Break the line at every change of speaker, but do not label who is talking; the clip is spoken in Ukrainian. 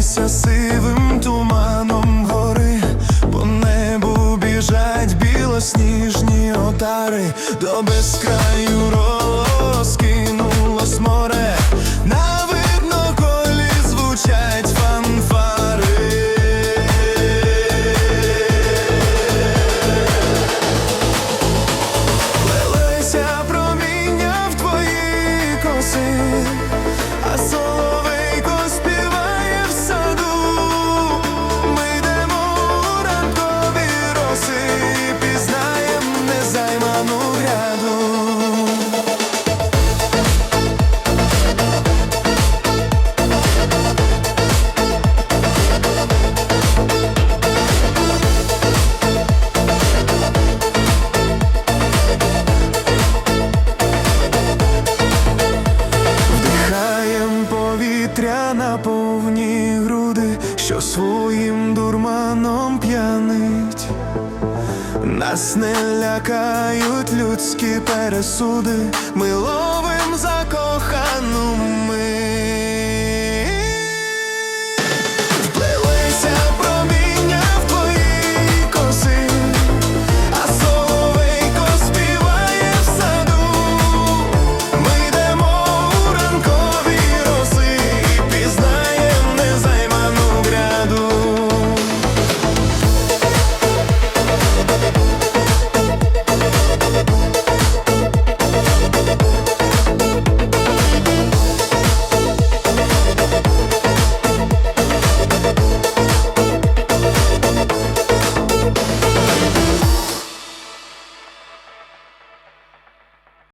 Несися сивим туманом гори, по небу біжать білосніжні отари до безкраю. що своїм дурманом п'янить, нас не лякають людські пересуди, ми ловим закохану.